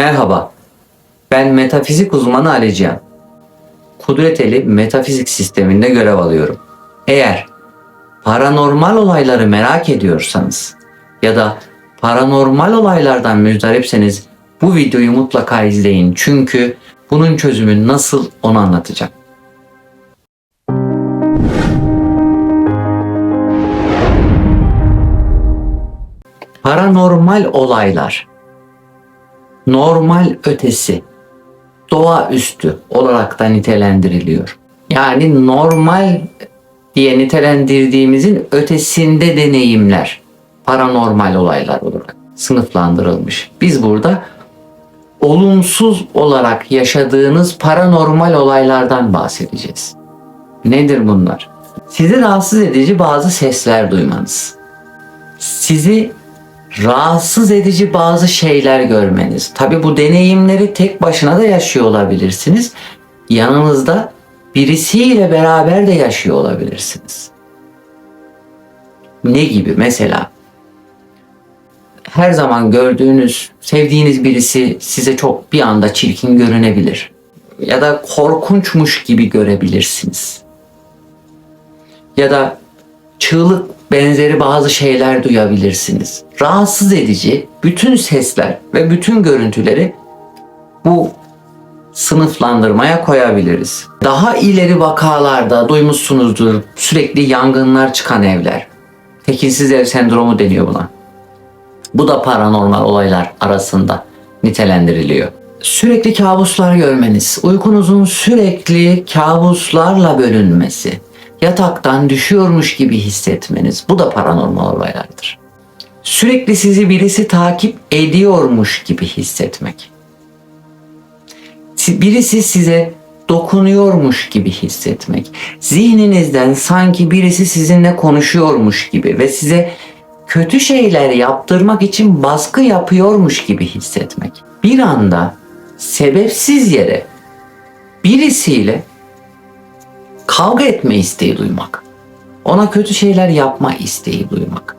Merhaba, ben metafizik uzmanı Ali. Kudreteli Metafizik Sisteminde görev alıyorum. Eğer paranormal olayları merak ediyorsanız ya da paranormal olaylardan müzdaripseniz bu videoyu mutlaka izleyin. Çünkü bunun çözümü nasıl onu anlatacağım. Paranormal olaylar normal ötesi, doğaüstü olarak da nitelendiriliyor. Yani normal diye nitelendirdiğimizin ötesinde deneyimler, paranormal olaylar olarak sınıflandırılmış. Biz burada olumsuz olarak yaşadığınız paranormal olaylardan bahsedeceğiz. Nedir bunlar? Sizi rahatsız edici bazı sesler duymanız. Sizi rahatsız edici bazı şeyler görmeniz. Tabi bu deneyimleri tek başına da yaşıyor olabilirsiniz. Yanınızda birisiyle beraber de yaşıyor olabilirsiniz. Ne gibi mesela? Her zaman gördüğünüz, sevdiğiniz birisi size çok bir anda çirkin görünebilir. Ya da korkunçmuş gibi görebilirsiniz. Ya da çığlık benzeri bazı şeyler duyabilirsiniz. Rahatsız edici bütün sesler ve bütün görüntüleri bu sınıflandırmaya koyabiliriz. Daha ileri vakalarda duymuşsunuzdur sürekli yangınlar çıkan evler. Tekinsiz ev sendromu deniyor buna. Bu da paranormal olaylar arasında nitelendiriliyor. Sürekli kabuslar görmeniz, uykunuzun sürekli kabuslarla bölünmesi, yataktan düşüyormuş gibi hissetmeniz bu da paranormal olaylardır. Sürekli sizi birisi takip ediyormuş gibi hissetmek. Birisi size dokunuyormuş gibi hissetmek. Zihninizden sanki birisi sizinle konuşuyormuş gibi ve size kötü şeyler yaptırmak için baskı yapıyormuş gibi hissetmek. Bir anda sebepsiz yere birisiyle kavga etme isteği duymak. Ona kötü şeyler yapma isteği duymak.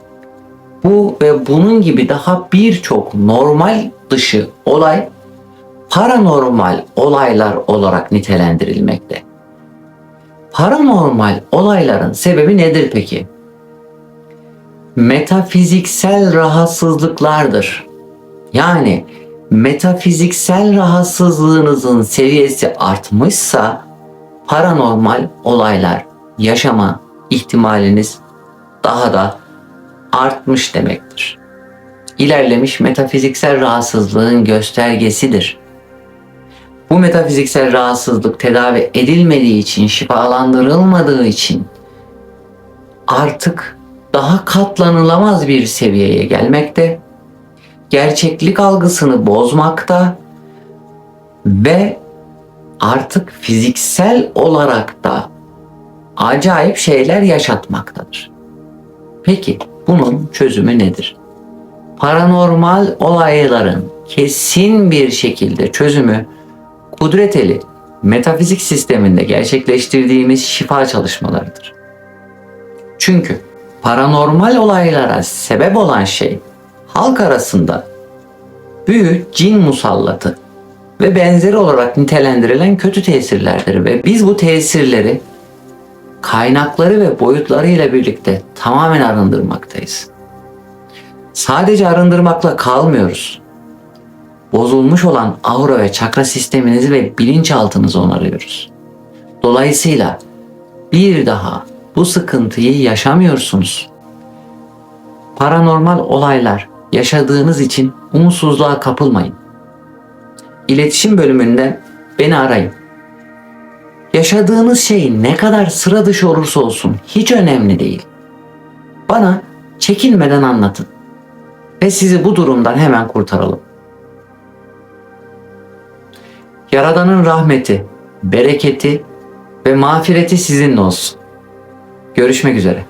Bu ve bunun gibi daha birçok normal dışı olay paranormal olaylar olarak nitelendirilmekte. Paranormal olayların sebebi nedir peki? Metafiziksel rahatsızlıklardır. Yani metafiziksel rahatsızlığınızın seviyesi artmışsa paranormal olaylar yaşama ihtimaliniz daha da artmış demektir. İlerlemiş metafiziksel rahatsızlığın göstergesidir. Bu metafiziksel rahatsızlık tedavi edilmediği için, şifalandırılmadığı için artık daha katlanılamaz bir seviyeye gelmekte, gerçeklik algısını bozmakta ve artık fiziksel olarak da acayip şeyler yaşatmaktadır. Peki bunun çözümü nedir? Paranormal olayların kesin bir şekilde çözümü Kudreteli metafizik sisteminde gerçekleştirdiğimiz şifa çalışmalarıdır. Çünkü paranormal olaylara sebep olan şey halk arasında büyü, cin musallatı ve benzeri olarak nitelendirilen kötü tesirlerdir ve biz bu tesirleri kaynakları ve boyutlarıyla birlikte tamamen arındırmaktayız. Sadece arındırmakla kalmıyoruz. Bozulmuş olan aura ve çakra sisteminizi ve bilinçaltınızı onarıyoruz. Dolayısıyla bir daha bu sıkıntıyı yaşamıyorsunuz. Paranormal olaylar yaşadığınız için umutsuzluğa kapılmayın. İletişim bölümünden beni arayın. Yaşadığınız şey ne kadar sıra dışı olursa olsun hiç önemli değil. Bana çekinmeden anlatın ve sizi bu durumdan hemen kurtaralım. Yaradan'ın rahmeti, bereketi ve mağfireti sizinle olsun. Görüşmek üzere.